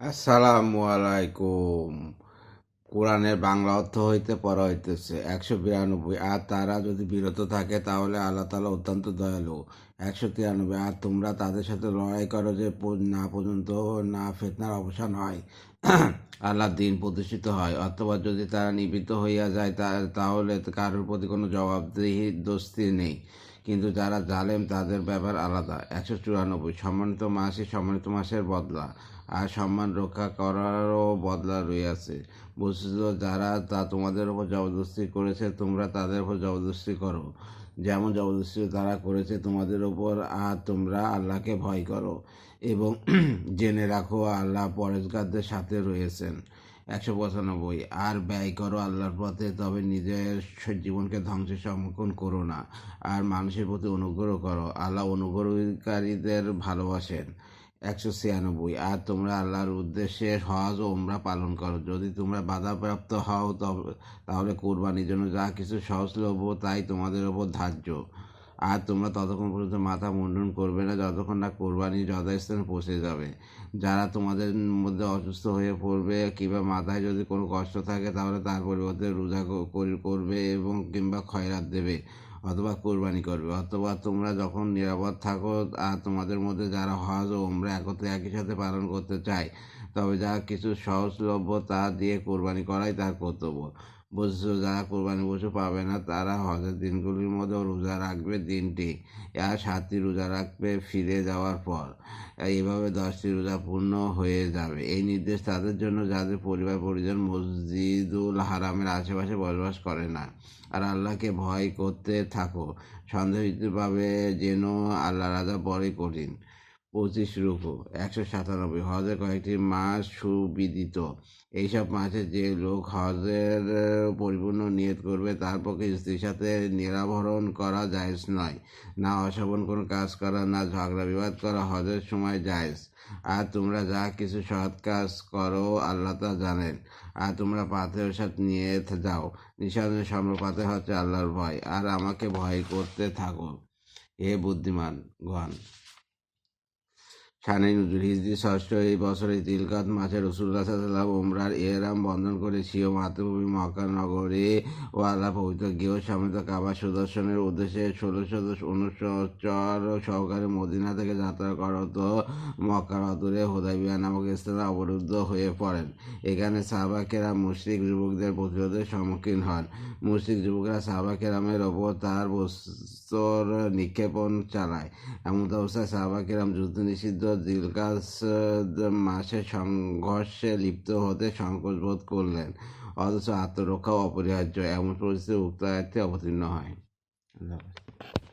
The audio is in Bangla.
আসসালামু আলাইকুম কোরআনের বাংলা অর্থ হইতে পড়া হইতেছে। একশো বিরানব্বই। আর তারা যদি বিরত থাকে, তাহলে আল্লাহ তালা অত্যন্ত দয়ালু। একশো তিরানব্বই। আর তোমরা তাদের সাথে লড়াই করো যে না পর্যন্ত না ফেতনার অবসান হয়। আল্লাহ দিন প্রতিষ্ঠিত হয়, অথবা যদি তারা নিবৃত্ত হইয়া যায়, তা- তাহলে কারোর প্রতি কোনো জবাবদিহি, দোস্তি নেই। কিন্তু যারা জালেম, তাদের ব্যাপার আলাদা। একশো চুরানব্বই, সম্মানিত মাসে সম্মানিত মাসের বদলা, আর সম্মান রক্ষা করারও বদলা রইয়াছে। বস্তুত যারা তা তোমাদের উপর জবরদস্তি করেছে, তোমরা তাদের উপর জবরদস্তি করো। যেমন জবরদস্তি তারা করেছে তোমাদের উপর, আর তোমরা আল্লাহকে ভয় করো। এবং জেনে রাখো, আল্লাহ পরেশগারদের সাথে রয়েছেন একশো পঁচানব্বই। আর ব্যয় করো আল্লাহর পথে, তবে নিজের জীবনকে ধ্বংসের সম্মুখীন করো না। আর মানুষের প্রতি অনুগ্রহ করো। আল্লাহ অনুগ্রহকারীদের ভালোবাসেন। একশো ছিয়ানব্বই। আর তোমরা আল্লাহর উদ্দেশ্যে হজ ও উমরা পালন করো। যদি তোমরা বাধাপ্রাপ্ত হও, তবে তাহলে কোরবানির জন্য যা কিছু সহজলভ্য, তাই তোমাদের ওপর ধার্য। আর তোমরা ততক্ষণ পর্যন্ত মাথা মুন্ডন করবে না, যতক্ষণ না কোরবানি যথাস্থানে পৌঁছে যাবে। যারা তোমাদের মধ্যে অসুস্থ হয়ে পড়বে কিংবা মাথায় যদি কোনো কষ্ট থাকে, তাহলে তার পরিবর্তে রোজা করবে এবং কিংবা খয়রাত দেবে অথবা কোরবানি করবে। অথবা তোমরা যখন নিরাপদ থাকো আর তোমাদের মধ্যে যারা হজ ও ওমরা একত্রে একই সাথে পালন করতে চায়, তবে যা কিছু সহজলভ্য তা দিয়ে কোরবানি করাই তার কর্তব্য। বুঝছ যারা কোরবানি পশু পাবে না, তারা হজের দিনগুলির মধ্যে রোজা রাখবে দিনটি। আর সাতটি রোজা রাখবে ফিরে যাওয়ার পর। এইভাবে দশটি রোজা পূর্ণ হয়ে যাবে। এই নির্দেশ তাদের জন্য যাদের পরিবার পরিজন মসজিদুল হারামের আশেপাশে বসবাস করে না। আর আল্লাহকে ভয় করতে থাকো। সন্দেহিতভাবে যেন আল্লাহ রাজা বড়ই কঠিন। পঁচিশ রুকু একশো সাতানব্বই। হজের কয়েকটি মাস সুবিদিত। এইসব মাসে যে লোক হজের পরিপূর্ণ নিয়ত করবে, তার পক্ষে স্ত্রীর সাথে নিরাভরণ করা জায়েজ নয়। না অশোভন কোনো কাজ করা, না ঝগড়া বিবাদ করা, হজের সময় জায়েজ। আর তোমরা যা কিছু সৎ কাজ করো, আল্লাহ তা জানেন। আর তোমরা পাথের সাথে নিয়ে যাও। নিঃসন্দেহে সম্রপাতে হচ্ছে আল্লাহর ভয়। আর আমাকে ভয় করতে থাকো, হে বুদ্ধিমান গণ। শানে নজরুল হিজরি ষষ্ঠ এই বছরে তিলকাত মাসে রসুল্লাহ সাল্লাম উমরার এহরাম বন্ধন করে সিও মাতৃভূমি মক্কা নগরে ও আল্লাহ পবিত্র গৃহ সমেত কাবা সুদর্শনের উদ্দেশ্যে ষোলোশো অনুসচর সহকারে মদিনা থেকে যাত্রা করত মক্কার অদূরে হোদাইবিয়া নামক স্থানে অবরুদ্ধ হয়ে পড়েন। এখানে সাহাবাকেরা মুশরিক যুবকদের প্রতিরোধের সম্মুখীন হন। মুশরিক যুবকরা সাহাবাকেরামের ওপর তার বস্ত্র নিক্ষেপণ চালায়। এমন অবস্থায় সাহাবাকেরাম যুদ্ধ নিষিদ্ধ দিলকাস মাসে সংঘর্ষে লিপ্ত হতে সংকোচ বোধ করলেন। অথচ আত্মরক্ষা অপরিহার্য। এমন পরিস্থিতি উক্ত অবতীর্ণ হয়।